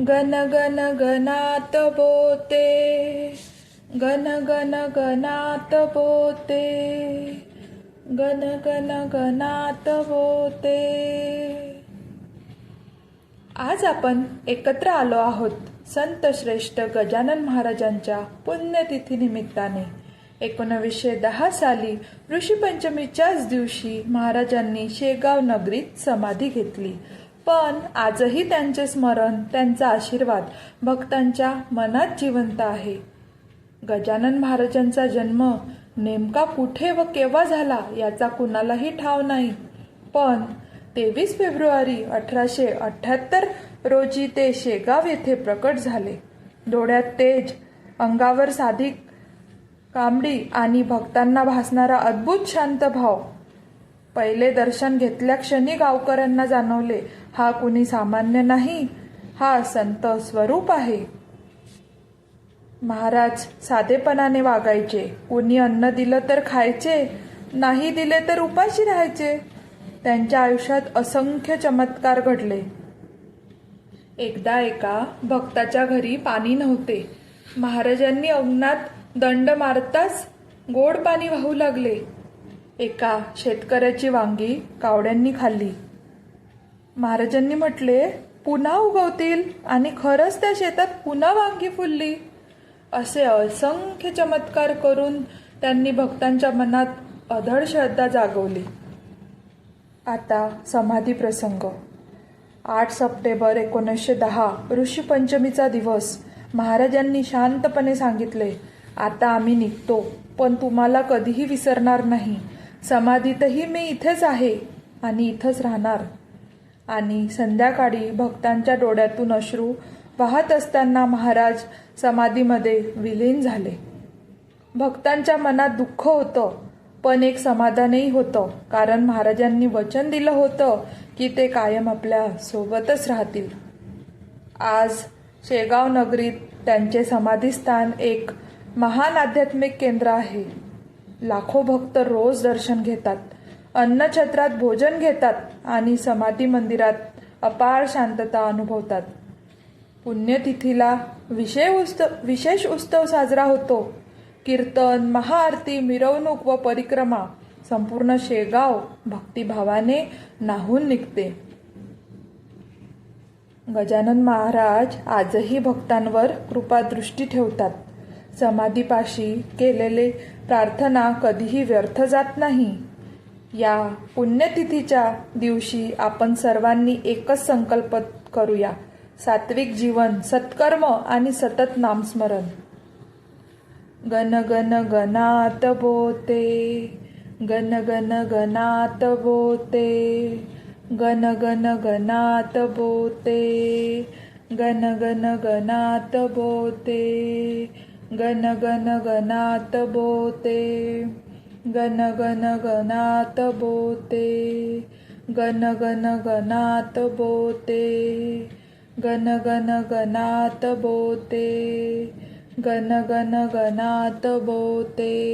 गण गण गणात बोते गण गण गणात बोते गण गण गणात बोते आज आपण एकत्र आलो आहोत संत श्रेष्ठ गजानन महाराजांच्या पुण्यतिथी निमित्ताने. एकोणवीसशे दहा साली ऋषीपंचमीच्याच दिवशी महाराजांनी शेगाव नगरीत समाधी घेतली. पण आजही त्यांचे स्मरण त्यांचा आशीर्वाद भक्तांच्या मनात जिवंत आहे. गजानन महाराजांचा जन्म नेमका कुठे व केव्हा झाला याचा कुणालाही ठाव नाही. पण तेवीस फेब्रुवारी अठराशे अठ्ठ्याहत्तर रोजी ते शेगाव येथे प्रकट झाले. डोळ्यात तेज अंगावर साधी कांबडी आणि भक्तांना भासणारा अद्भुत शांत भाव पहिले दर्शन घेतल्या क्षणी गावकऱ्यांना जाणवले हा कुणी सामान्य नाही हा संत स्वरूप आहे. महाराज साधेपणाने वागायचे कोणी अन्न दिलं तर खायचे नाही दिले तर उपाशी राहायचे. त्यांच्या आयुष्यात असंख्य चमत्कार घडले. एकदा एका भक्ताच्या घरी पाणी नव्हते. महाराजांनी अंगणात दंड मारताच गोड पाणी वाहू लागले. एका शेतकऱ्याची वांगी कावड्यांनी खाल्ली. महाराजांनी म्हटले पुन्हा उगवतील आणि खरंच त्या शेतात पुन्हा वांगी फुलली. असे असंख्य चमत्कार करून त्यांनी भक्तांच्या मनात अधड श्रद्धा जागवली. आता समाधी प्रसंग. आठ सप्टेंबर एकोणीसशे दहा ऋषीपंचमीचा दिवस. महाराजांनी शांतपणे सांगितले आता आम्ही निघतो पण तुम्हाला कधीही विसरणार नाही. समाधीतही मी इथेच आहे आणि इथंच राहणार. आणि संध्याकाळी भक्तांच्या डोळ्यातून अश्रू वाहत असताना महाराज समाधीमध्ये विलीन झाले. भक्तांच्या मनात दुःख होतं पण एक समाधानही होतं कारण महाराजांनी वचन दिलं होतं की ते कायम आपल्या सोबतच राहतील. आज शेगाव नगरीत त्यांचे समाधीस्थान एक महान आध्यात्मिक केंद्र आहे. लाखो भक्त रोज दर्शन घेतात अन्नछत्रात भोजन घेतात आणि समाधी मंदिरात अपार शांतता अनुभवतात. पुण्यतिथीला विशेष उत्सव विशेष उत्सव साजरा होतो. कीर्तन महाआरती मिरवणूक व परिक्रमा संपूर्ण शेगाव भक्तिभावाने नाहून निघते. गजानन महाराज आजही भक्तांवर कृपादृष्टी ठेवतात. समाधीपाशी केलेले प्रार्थना कधीही व्यर्थ जात नाही. या पुण्यतिथीच्या दिवशी आपण सर्वांनी एकच संकल्प करूया. सात्विक जीवन सत्कर्म आणि सतत नामस्मरण. गण गण गणात बोते गण गण गणात बोते गण गण गणात बोते गण गण गणात बोते गण गण गणात बोते. गण गण गणात बोते. गण गण गणात बोते. गण गण गणात बोते. गण गण गणात बोते.